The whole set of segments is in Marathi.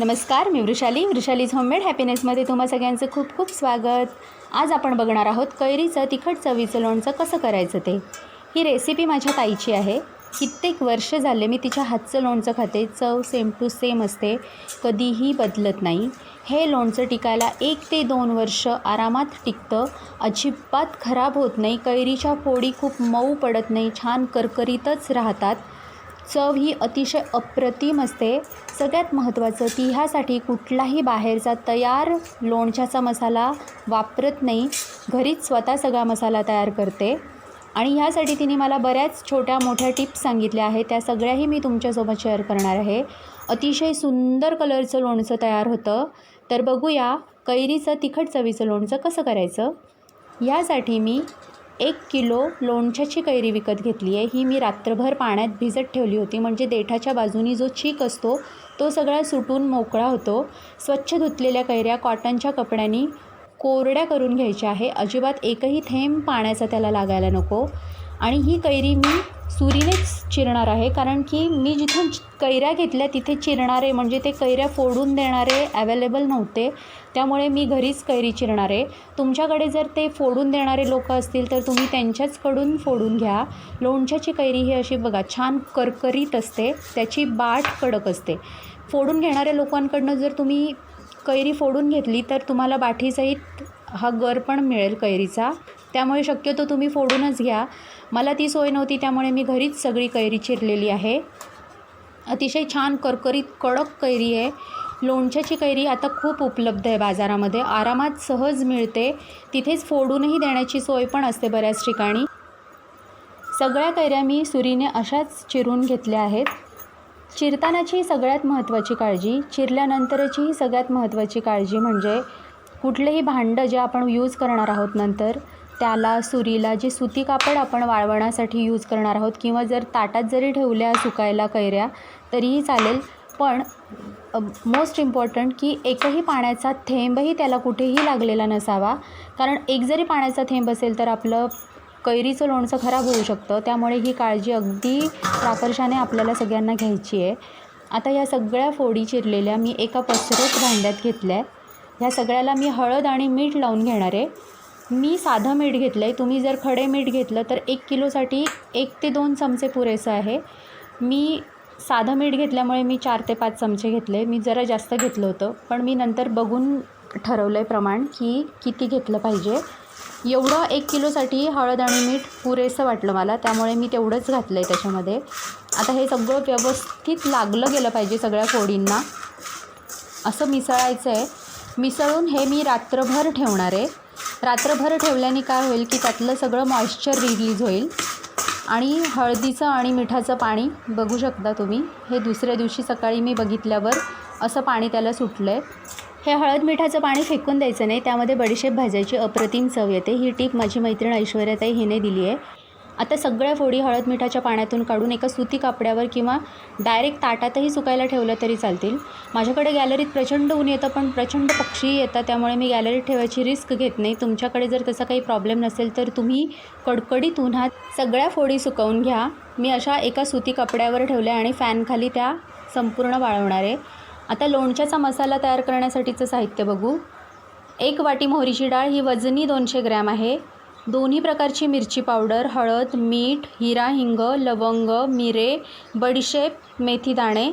नमस्कार मी वृषाली. वृषालीज होममेड हॅपीनेसमध्ये तुम्हा सगळ्यांचं खूप खूप स्वागत. आज आपण बघणार आहोत कैरीचं तिखट चवीचं लोणचं कसं करायचं ते. ही रेसिपी माझ्या ताईची आहे. कित्येक वर्ष झाले मी तिच्या हातचं लोणचं खाते. चव सेम टू सेम असते. कधीही बदलत नाही. हे लोणचं टिकायला एक ते दोन वर्ष आरामात टिकतं. अजिबात खराब होत नाही. कैरीच्या फोडी खूप मऊ पडत नाही. छान करकरीतच राहतात. चव ही अतिशय अप्रतिम असते. सगळ्यात महत्त्वाचं ती ह्यासाठी कुठलाही बाहेरचा तयार लोणच्याचा मसाला वापरत नाही. घरीच स्वतः सगळा मसाला तयार करते. आणि ह्यासाठी तिने मला बऱ्याच छोट्या मोठ्या टिप्स सांगितल्या आहेत. त्या सगळ्याही मी तुमच्यासोबत शेअर करणार आहे. अतिशय सुंदर कलरचं लोणचं तयार होतं. तर बघूया कैरीचं तिखट चवीचं लोणचं कसं करायचं? ह्यासाठी मी एक किलो लोणच्याची कैरी विकत घेतली आहे. ही मी रात्रभर पाण्यात भिजत ठेवली होती. म्हणजे देठाच्या बाजूनी जो चीक असतो तो सगळा सुटून मोकळा होतो. स्वच्छ धुतलेल्या कैऱ्या कॉटनच्या कपड्यांनी कोरड्या करून घ्यायच्या आहे. अजिबात एकही थेंब पाण्याचा त्याला लागायला नको. आणि ही कैरी मी सुरीनेच चिरणार आहे. कारण की मी जिथून कैऱ्या घेतल्या तिथे चिरणारे म्हणजे ते कैऱ्या फोडून देणारे अवेलेबल नव्हते. त्यामुळे मी घरीच कैरी चिरणार आहे. तुमच्याकडे जर ते फोडून देणारे लोक असतील तर तुम्ही त्यांच्याचकडून फोडून घ्या. लोणच्याची कैरी ही अशी बघा छान करकरीत असते. त्याची बाट कडक असते. फोडून घेणाऱ्या लोकांकडनं जर तुम्ही कैरी फोडून घेतली तर तुम्हाला बाठीसहित हा गर पण मिळेल कैरीचा. त्यामुळे शक्यतो तुम्ही फोडूनच घ्या. मला ती सोय नव्हती त्यामुळे मी घरीच सगळी कैरी चिरलेली आहे. अतिशय छान करकरीत कडक कैरी आहे. लोणच्याची कैरी आता खूप उपलब्ध आहे बाजारामध्ये. आरामात सहज मिळते. तिथेच फोडूनही देण्याची सोय पण असते बऱ्याच ठिकाणी. सगळ्या कैऱ्या मी सुरीने अशाच चिरून घेतल्या आहेत. चिरतानाची सगळ्यात महत्त्वाची काळजी चिरल्यानंतरची ही सगळ्यात महत्त्वाची काळजी म्हणजे कुठलेही भांडं जे आपण यूज करणार आहोत नंतर त्याला सुरीला जे सुती कापड आपण वाळवण्यासाठी यूज करणार आहोत किंवा जर ताटात जरी ठेवल्या सुकायला कैऱ्या तरीही चालेल. पण मोस्ट इम्पॉर्टंट की एकही पाण्याचा थेंबही त्याला कुठेही लागलेला नसावा. कारण एक जरी पाण्याचा थेंब असेल तर आपलं कैरीचं लोणचं खराब होऊ शकतं. त्यामुळे ही काळजी अगदी प्राकर्षाने आपल्याला सगळ्यांना घ्यायची आहे. आता या सगळ्या फोडी चिरलेल्या मी एका पसरट भांड्यात घेतल्या ह्या सगळ्याला मी हळद आणि मीठ लावून घेणार आहे. मी साधं मीठ घेतलं आहे तुम्ही जर खडे मीठ घेतलं तर एक किलोसाठी एक ते दोन चमचे पुरेसं आहे. मी साधं मीठ घेतल्यामुळे मी चार ते पाच चमचे घेतले. मी जरा जास्त घेतलं होतं पण मी नंतर बघून ठरवलं आहे प्रमाण की किती घेतलं पाहिजे. एवढं एक किलोसाठी हळद आणि मीठ पुरेसं वाटलं मला त्यामुळे मी तेवढंच घातलं आहे त्याच्यामध्ये. आता हे सगळं व्यवस्थित लागलं गेलं पाहिजे सगळ्या फोडींना. असं मिसळायचं आहे मिसळून हे मी रात्रभर ठेवणार आहे. रात्रभर ठेवल्याने काय होईल की त्यातलं सगळं मॉइश्चर रिलीज होईल. आणि हळदीचं आणि मिठाचं पाणी बघू शकता तुम्ही. हे दुसऱ्या दिवशी सकाळी मी बघितल्यावर असं पाणी त्याला सुटलं आहे हे हळद मिठाचं पाणी फेकून द्यायचं नाही त्यामध्ये बडीशेप भाजायची अप्रतिम चव येते. ही टीप माझी मैत्रीण ऐश्वर्याताई हिने दिली आहे आता सगळ्या फोडी हळद मिठाच्या पाण्यातून काढून एका सुती कापड्यावर किंवा डायरेक्ट ताटातही सुकायला ठेवलं तरी चालतील. माझ्याकडे गॅलरीत प्रचंड ऊन येतं पण प्रचंड पक्षी येतात त्यामुळे मी गॅलरीत ठेवायची रिस्क घेत नाही. तुमच्याकडे जर तसा काही प्रॉब्लेम नसेल तर तुम्ही कडकडीत उन्हात सगळ्या फोडी सुकवून घ्या. मी अशा एका सुती कपड्यावर ठेवल्या आणि फॅनखाली त्या संपूर्ण वाळवणार आहे. आता लोणच्याचा मसाला तयार करण्यासाठीचं साहित्य बघू. एक वाटी मोहरीची डाळ ही वजनी दोनशे ग्रॅम आहे. दोन्ही प्रकारची मिरची पावडर हळद मीठ हिरा हिंग लवंग मिरे बडीशेप मेथी दाणे.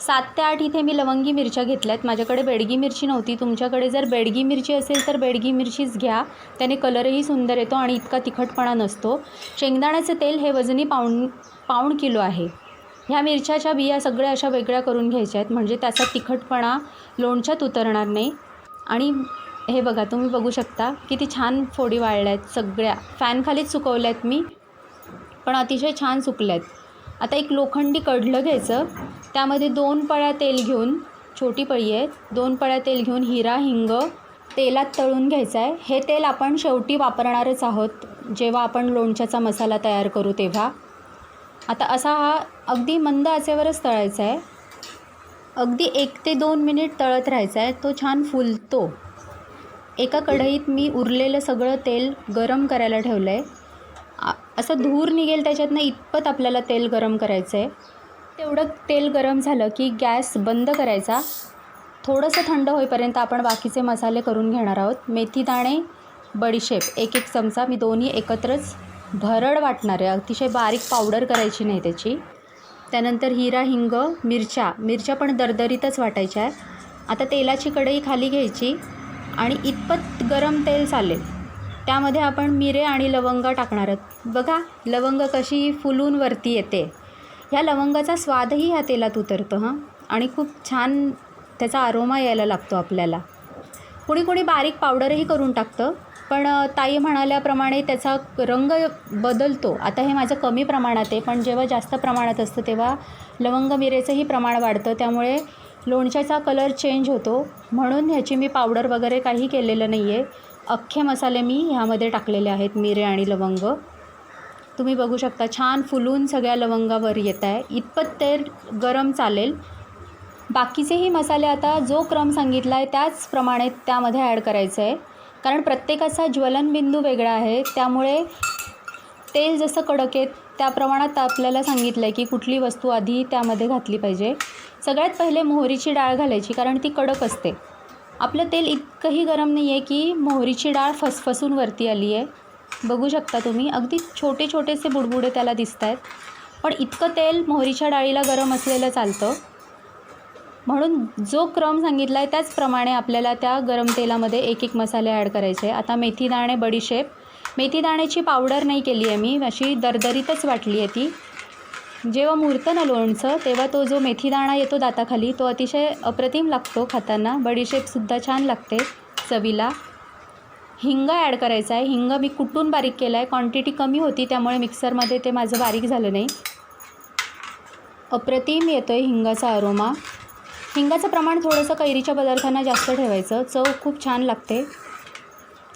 सात ते आठ इथे मी लवंगी मिरच्या घेतल्या आहेत माझ्याकडे बेडगी मिरची नव्हती. तुमच्याकडे जर बेडगी मिरची असेल तर बेडगी मिरचीच घ्या. त्याने कलरही सुंदर येतो आणि इतका तिखटपणा नसतो. शेंगदाण्याचं तेल हे वजनी पाऊण पाऊण किलो आहे. ह्या मिरच्याच्या बिया सगळ्या अशा वेगळ्या करून घ्यायच्या आहेत. म्हणजे त्याचा तिखटपणा लोणच्यात उतरणार नाही. आणि हे बघा तुम्ही बघू शकता किती छान फोडी वाळल्या आहेत सगळ्या. फॅनखालीच सुकवल्या आहेत मी पण अतिशय छान सुकल्या आहेत आता एक लोखंडी कडलं घ्यायचं. त्यामध्ये दोन पळ्या तेल घेऊन छोटी पळी आहेत दोन पळ्या तेल घेऊन हिरा हिंग तेलात तळून घ्यायचं आहे. हे तेल आपण शेवटी वापरणारच आहोत जेव्हा आपण लोणच्याचा मसाला तयार करू तेव्हा. आता असा हा अगदी मंद आचेवरच तळायचा आहे. अगदी एक ते दोन मिनिट तळत राहायचा आहे तो छान फुलतो. एका कढईत मी उरलेलं सगळं तेल गरम करायला ठेवलं आहे असं धूर निघेल त्याच्यातनं इतपत आपल्याला तेल गरम करायचं आहे तेवढं तेल गरम झालं की गॅस बंद करायचा. थोडंसं थंड होईपर्यंत आपण बाकीचे मसाले करून घेणार आहोत. मेथी दाणे बडीशेप एक एक चमचा मी दोन्ही एकत्रच भरड वाटणार आहे. अतिशय बारीक पावडर करायची नाही त्याची. त्यानंतर हिरा हिंग मिरच्या. मिरच्या पण दरदरीतच वाटायच्या आहे आता तेलाची कढई खाली घ्यायची. आणि इतपत गरम तेल चालेल. त्यामध्ये आपण मिरे आणि लवंग टाकणार आहोत. बघा लवंग कशी फुलून वरती येते. ह्या लवंगाचा स्वादही ह्या तेलात उतरतो हां. आणि खूप छान त्याचा आरोमा यायला लागतो आपल्याला. कुणी कुणी बारीक पावडरही करून टाकतं पण ताई म्हणाल्याप्रमाणे त्याचा रंग बदलतो. आता हे माझं कमी प्रमाणात आहे पण जेव्हा जास्त प्रमाणात असतं तेव्हा लवंग मिरेचंही प्रमाण वाढतं. त्यामुळे लोणच्याचा कलर चेंज होतो. म्हणून ह्याची मी पावडर वगैरे काही केलेलं नाही आहे अख्खे मसाले मी ह्यामध्ये टाकलेले आहेत मिरे आणि लवंग. तुम्ही बघू शकता छान फुलून सगळ्या लवंगावर येत आहे इतपत ते गरम चालेल. बाकीचेही मसाले आता जो क्रम सांगितला आहे त्याचप्रमाणे त्यामध्ये ॲड करायचं आहे कारण प्रत्येकाचा ज्वलनबिंदू वेगळा आहे. त्यामुळे तेल जसं कडक आहे त्या प्रमाणात आपल्याला सांगितलं आहे की कुठली वस्तू आधी त्यामध्ये घातली पाहिजे. सगळ्यात पहिले मोहरीची डाळ घालायची कारण ती कडक असते. आपलं तेल इतकंही गरम नाही आहे की मोहरीची डाळ फसफसून वरती आली आहे बघू शकता तुम्ही अगदी छोटे छोटेसे बुडबुडे त्याला दिसत आहेत पण इतकं तेल मोहरीच्या डाळीला गरम असलेलं चालतं. म्हणून जो क्रम सांगितला आहे त्याचप्रमाणे आपल्याला त्या गरम तेलामध्ये एक एक मसाले ॲड करायचे. आता मेथी दाणे बडीशेप. मेथी दाण्याची पावडर नाही केली आहे मी अशी दरदरीतच वाटली आहे ती. जेव्हा मुरतं ना लोणचं तेव्हा तो जो मेथीदाणा येतो दाताखाली तो अतिशय अप्रतिम लागतो खाताना. बडीशेपसुद्धा छान लागते. चवीला हिंग ॲड करायचा आहे. हिंग मी कुटून बारीक केला आहे क्वांटिटी कमी होती त्यामुळे मिक्सरमध्ये ते माझं बारीक झालं नाही. अप्रतिम येतो आहे हिंगाचा अरोमा. हिंगाचं प्रमाण थोडंसं कैरीच्या पदार्थांना जास्त ठेवायचं. चव खूप छान लागते.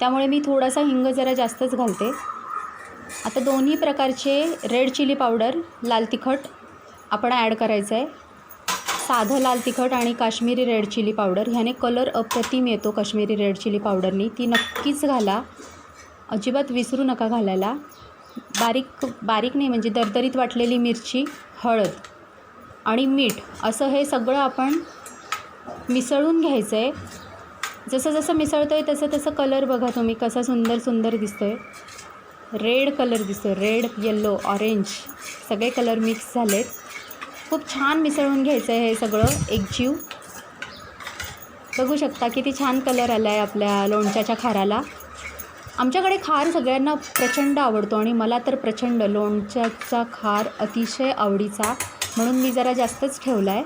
त्यामुळे मी थोडासा हिंग जरा जास्तच घालते. आता दोन्ही प्रकारचे रेड चिली पावडर लाल तिखट आपण ॲड करायचं आहे. साधं लाल तिखट आणि काश्मीरी रेड चिली पावडर ह्याने कलर अप्रतिम येतो काश्मीरी रेड चिली पावडरनी. ती नक्कीच घाला. अजिबात विसरू नका घालायला. बारीक बारीक नाही म्हणजे दरदरीत वाटलेली मिरची हळद आणि मीठ असं हे सगळं आपण मिसळून घ्यायचं आहे जसं जसं मिसळतो आहे तसं तसं कलर बघा तुम्ही कसा सुंदर सुंदर दिसतो आहे रेड कलर दिसतो रेड येल्लो ऑरेंज सगळे कलर मिक्स झालेत. खूप छान मिसळून घ्यायचं आहे हे सगळं एकजीव बघू शकता किती छान कलर आला आहे आपल्या लोणच्याच्या खाराला. आमच्याकडे खार सगळ्यांना प्रचंड आवडतो आणि मला तर प्रचंड लोणच्याचा खार अतिशय आवडीचा म्हणून मी जरा जास्तच ठेवला आहे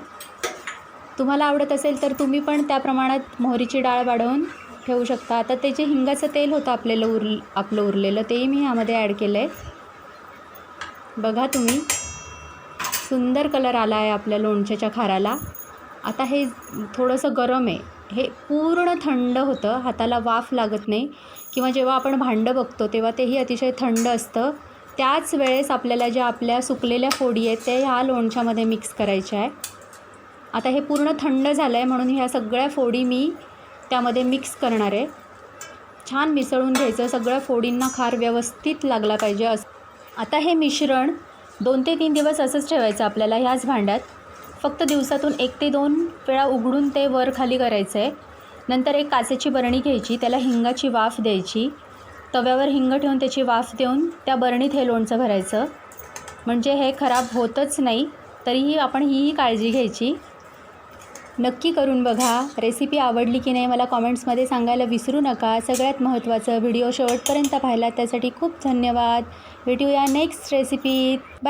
तुम्हाला आवडत असेल तर तुम्ही पण त्या प्रमाणात मोहरीची डाळ वाढवून ठेवू शकता. आता ते जे हिंगाचं तेल होतं आपल्याला उर आपलं उरलेलं तेही मी ह्यामध्ये ॲड केलं आहे बघा तुम्ही. सुंदर कलर आला आहे आपल्या लोणच्याच्या खाराला. आता हे थोडंसं गरम आहे. हे पूर्ण थंड होतं. हाताला वाफ लागत नाही. किंवा जेव्हा आपण भांडं बघतो तेव्हा तेही अतिशय थंड असतं. त्याच वेळेस आपल्याला ज्या आपल्या सुकलेल्या फोडी आहेत ते ह्या लोणच्यामध्ये मिक्स करायच्या आहे आता हे पूर्ण थंड झालं आहे म्हणून ह्या सगळ्या फोडी मी त्यामध्ये मिक्स करणार आहे. छान मिसळून घ्यायचं. सगळ्या फोडींना खार व्यवस्थित लागला पाहिजे अस. आता हे मिश्रण दोन ते तीन दिवस असंच ठेवायचं आपल्याला ह्याच भांड्यात. फक्त दिवसातून एक ते दोन वेळा उघडून ते वर खाली करायचं आहे नंतर एक काचेची बरणी घ्यायची. त्याला हिंगाची वाफ द्यायची. तव्यावर हिंग ठेवून त्याची वाफ देऊन त्या बरणीत हे लोणचं भरायचं. म्हणजे हे खराब होतच नाही. तरीही आपण हीही काळजी घ्यायची. नक्की करून बघा. रेसिपी आवडली की नाही मला कॉमेंट्समध्ये सांगायला विसरू नका. सगळ्यात महत्त्वाचं व्हिडिओ शेवटपर्यंत पाहिला त्यासाठी खूप धन्यवाद. भेटूया नेक्स्ट रेसिपीत बाय